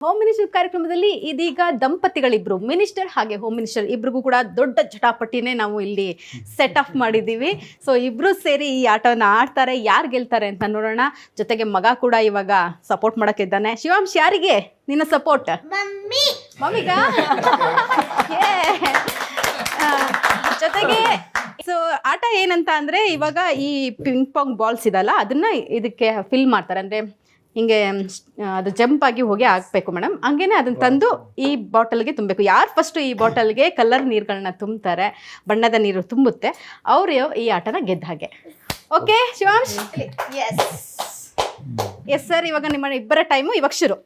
Home minister ಕಾರ್ಯಕ್ರಮದಲ್ಲಿ ಇದೀಗ ದಂಪತಿಗಳಿಬ್ರು. ಮಿನಿಸ್ಟರ್ ಹಾಗೆ ಹೋಮ್ ಮಿನಿಸ್ಟರ್ ಇಬ್ರಿಗೂ ಕೂಡ ದೊಡ್ಡ ಜಟಾಪಟಿನೇ ನಾವು ಇಲ್ಲಿ ಸೆಟ್ ಅಪ್ ಮಾಡಿದ್ದೀವಿ. ಸೊ ಇಬ್ರು ಸೇರಿ ಈ ಆಟವನ್ನು ಆಡ್ತಾರೆ ಯಾರು ಗೆಲ್ತಾರೆ ಅಂತ ನೋಡೋಣ. ಜೊತೆಗೆ ಮಗ ಕೂಡ ಇವಾಗ ಸಪೋರ್ಟ್ ಮಾಡೋಕ್ಕಿದ್ದಾನೆ ಶಿವಾಂಶ್ ಯಾರಿಗೆ ನಿನ್ನ ಸಪೋರ್ಟ್ ಮಮ್ಮಿ. ಮಮ್ಮಿಗ? ಜೊತೆಗೆ ಸೊ ಆಟ ಏನಂತ ಅಂದ್ರೆ ಇವಾಗ ಈ ಪಿಂಗ್ ಪಾಂಗ್ ಬಾಲ್ಸ್ ಇದಲ್ಲ ಅದನ್ನ ಇದಕ್ಕೆ ಫಿಲ್ ಮಾಡ್ತಾರೆ. ಅಂದ್ರೆ ಹಿಂಗೆ ಅದು ಜಂಪ್ ಆಗಿ ಹೋಗಿ ಹಾಕ್ಬೇಕು ಮೇಡಮ್. ಹಂಗೇನೆ ಅದನ್ನ ತಂದು ಈ ಬಾಟಲ್ಗೆ ತುಂಬಬೇಕು. ಯಾರು ಫಸ್ಟ್ ಈ ಬಾಟಲ್ಗೆ ಕಲರ್ ನೀರುಗಳನ್ನ ತುಂಬ್ತಾರೆ ಬಣ್ಣದ ನೀರು ತುಂಬುತ್ತೆ ಅವರು ಈ ಆಟನ ಗೆದ್ದ ಹಾಗೆ. Okay Shivansh? Yes yes sir ಇವಾಗ ನಿಮ್ಮ ಇಬ್ಬರ ಟೈಮು ಇವಾಗ ಶುರು.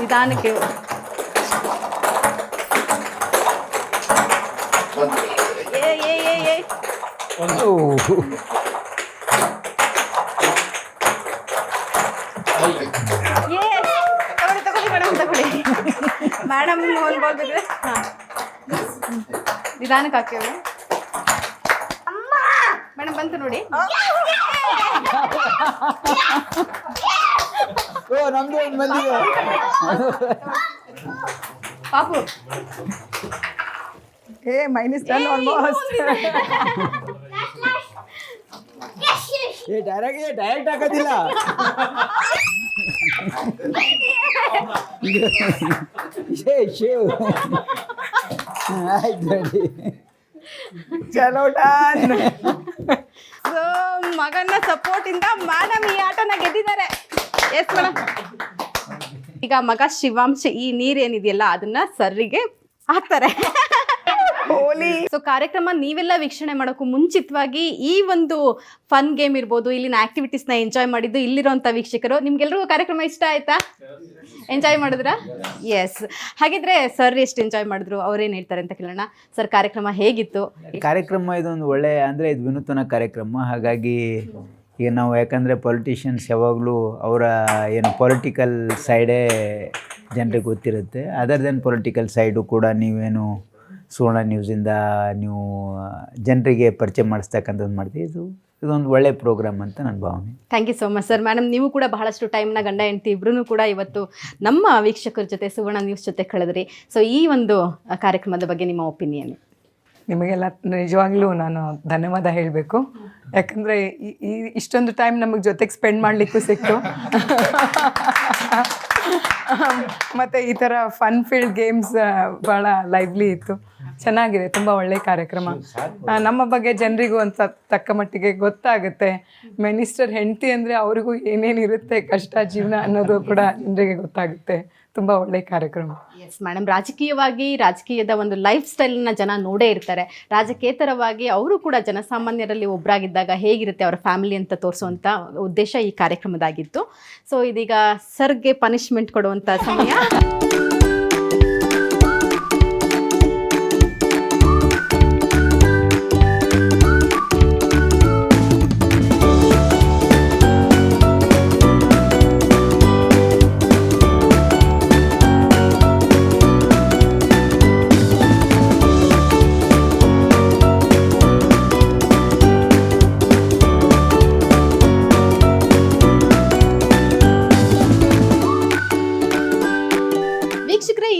ನಿಧಾನಕ್ಕೆ ಏ ಏ ಏ ಏ. ತಗೊಳ್ಳಿ ತಗೊಳ್ಳಿ ಮೇಡಮ್ ತಗೊಳ್ಳಿ. ಮೇಡಮ್ ಒಂದು ಹಾಂ. ನಿಧಾನಕ್ಕೆ ಹಾಕಿ ಮೇಡಮ್ ಬಂತು ನೋಡಿ. ಓ ನಮ್ದು ಒಂದು ಮಂದಿಗೆ ಪಾಪು. ಏ minus ton almost A direct A direct ಹಾಕೋದಿಲ್ಲ. ಶೇ ಶೇವ್ ಚಲೋ ಸೊ ಮಗನ ಸಪೋರ್ಟ್ ಇಂದ ಮೇಡಮ್ ಈ ಆಟನ ಗೆದ್ದಿದ್ದಾರೆ. ಎಸ್ ಮೇಡಮ್ ಈಗ ಮಗ ಶಿವಾಂಶ ಈ ನೀರೇನಿದೆಯಲ್ಲ ಅದನ್ನ ಸರ್ರಿಗೆ ಹಾಕ್ತಾರೆ. ಸೊ ಕಾರ್ಯಕ್ರಮ ನೀವೆಲ್ಲ ವೀಕ್ಷಣೆ ಮಾಡೋಕ್ಕೂ ಮುಂಚಿತವಾಗಿ ಈ ಒಂದು ಫನ್ ಗೇಮ್ ಇರ್ಬೋದು, ಇಲ್ಲಿನ ಆಕ್ಟಿವಿಟೀಸ್ನ ಎಂಜಾಯ್ ಮಾಡಿದ್ದು ಇಲ್ಲಿರುವಂಥ ವೀಕ್ಷಕರು. ನಿಮ್ಗೆಲ್ರಿಗೂ ಕಾರ್ಯಕ್ರಮ ಇಷ್ಟ ಆಯ್ತಾ? ಎಂಜಾಯ್ ಮಾಡಿದ್ರಾ? ಎಸ್ ಹಾಗಿದ್ರೆ ಸರ್ ಎಷ್ಟು ಎಂಜಾಯ್ ಮಾಡಿದ್ರು? ಅವ್ರೇನು ಹೇಳ್ತಾರೆ ಅಂತ ಕೇಳೋಣ. ಸರ್ ಕಾರ್ಯಕ್ರಮ ಹೇಗಿತ್ತು? ಕಾರ್ಯಕ್ರಮ ಇದೊಂದು ಒಳ್ಳೆಯ ಅಂದರೆ ಇದು ವಿನೂತನ ಕಾರ್ಯಕ್ರಮ. ಹಾಗಾಗಿ ಈಗ ನಾವು ಯಾಕಂದರೆ ಪೊಲಿಟಿಷಿಯನ್ಸ್ ಯಾವಾಗಲೂ ಅವರ ಏನು ಪೊಲಿಟಿಕಲ್ ಸೈಡೇ ಜನರಿಗೆ ಗೊತ್ತಿರುತ್ತೆ. ಅದರ್ ದೆನ್ ಪೊಲಿಟಿಕಲ್ ಸೈಡು ಕೂಡ ನೀವೇನು ಸುವರ್ಣ ನ್ಯೂಸಿಂದ ನೀವು ಜನರಿಗೆ ಪರಿಚಯ ಮಾಡಿಸ್ತಕ್ಕಂಥದ್ದು ಮಾಡ್ತೀವಿ. ಇದು ಇದೊಂದು ಒಳ್ಳೆ ಪ್ರೋಗ್ರಾಮ್ ಅಂತ ನನ್ನ ಭಾವನೆ. Thank you so much sir madam ನೀವು ಕೂಡ ಬಹಳಷ್ಟು ಟೈಮ್ನ ಗಂಡ ಹೆಂಡತಿ ಇಬ್ಬರೂ ಕೂಡ ಇವತ್ತು ನಮ್ಮ ವೀಕ್ಷಕರ ಜೊತೆ ಸುವರ್ಣ ನ್ಯೂಸ್ ಜೊತೆ ಕಳೆದ್ರಿ. ಸೊ ಈ ಒಂದು ಕಾರ್ಯಕ್ರಮದ ಬಗ್ಗೆ ನಿಮ್ಮ ಒಪಿನಿಯನ್ ನಿಮಗೆಲ್ಲ ನಿಜವಾಗ್ಲೂ ನಾನು ಧನ್ಯವಾದ ಹೇಳಬೇಕು. ಯಾಕಂದರೆ ಈ ಇಷ್ಟೊಂದು ಟೈಮ್ ನಮಗೆ ಜೊತೆಗೆ ಸ್ಪೆಂಡ್ ಮಾಡಲಿಕ್ಕೂ ಸಿಕ್ತು. ಮತ್ತು ಈ ಥರ ಫನ್ ಫೀಲ್ಡ್ ಗೇಮ್ಸ್ ಭಾಳ ಲೈವ್ಲಿ ಇತ್ತು. ಚೆನ್ನಾಗಿದೆ ತುಂಬ ಒಳ್ಳೆಯ ಕಾರ್ಯಕ್ರಮ. ನಮ್ಮ ಬಗ್ಗೆ ಜನರಿಗೂ ಒಂದು ತಕ್ಕ ಮಟ್ಟಿಗೆ ಗೊತ್ತಾಗುತ್ತೆ. ಮಿನಿಸ್ಟರ್ ಹೆಂಡತಿ ಅಂದರೆ ಅವರಿಗೂ ಏನೇನಿರುತ್ತೆ ಕಷ್ಟ ಜೀವನ ಅನ್ನೋದು ಕೂಡ ಜನರಿಗೆ ಗೊತ್ತಾಗುತ್ತೆ. ತುಂಬ ಒಳ್ಳೆಯ ಕಾರ್ಯಕ್ರಮ. ಎಸ್ ಮೇಡಮ್ ರಾಜಕೀಯವಾಗಿ ರಾಜಕೀಯದ ಒಂದು ಲೈಫ್ ಸ್ಟೈಲನ್ನ ಜನ ನೋಡೇ ಇರ್ತಾರೆ. ರಾಜಕೇತರವಾಗಿ ಅವರು ಕೂಡ ಜನಸಾಮಾನ್ಯರಲ್ಲಿ ಒಬ್ಬರಾಗಿದ್ದಾಗ ಹೇಗಿರುತ್ತೆ ಅವರ ಫ್ಯಾಮಿಲಿ ಅಂತ ತೋರಿಸುವಂಥ ಉದ್ದೇಶ ಈ ಕಾರ್ಯಕ್ರಮದಾಗಿತ್ತು. ಸೊ ಇದೀಗ ಸರ್ಗೆ ಪನಿಷ್ಮೆಂಟ್ ಕೊಡುವಂಥ ಸಮಯ.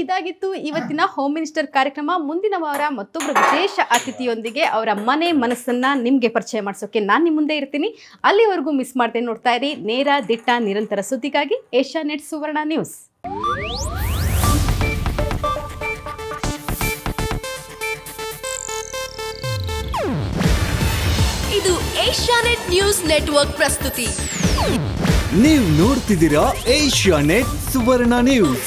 ಇದಾಗಿತ್ತು. ಇವತ್ತಿನ ಹೋಮ್ ಮಿನಿಸ್ಟರ್ ಕಾರ್ಯಕ್ರಮ ಮುಂದಿನ ವಾರ ಮತ್ತೊಬ್ಬರು ವಿಶೇಷ ಅತಿಥಿಯೊಂದಿಗೆ ಅವರ ಮನೆ ಮನಸ್ಸನ್ನ ನಿಮಗೆ ಪರಿಚಯ ಮಾಡಿಸೋಕೆ ನಾನು ನಿಮ್ಮ ಮುಂದೆ ಇರ್ತೀನಿ. ಅಲ್ಲಿವರೆಗೂ ಮಿಸ್ ಮಾಡದೆ ನೋಡ್ತಾ ಇರಿ. ನೇರ ದಿಟ್ಟ ನಿರಂತರ ಸುದ್ದಿಗಾಗಿ ಏಷ್ಯಾ ನೆಟ್ ಸುವರ್ಣ ನ್ಯೂಸ್. ಇದು ಏಷ್ಯಾನೆಟ್ ನ್ಯೂಸ್ ನೆಟ್ವರ್ಕ್ ಪ್ರಸ್ತುತಿ. ನೀವು ನೋಡ್ತಿದ್ದೀರಾ ಏಷ್ಯಾ ನೆಟ್ ಸುವರ್ಣ ನ್ಯೂಸ್.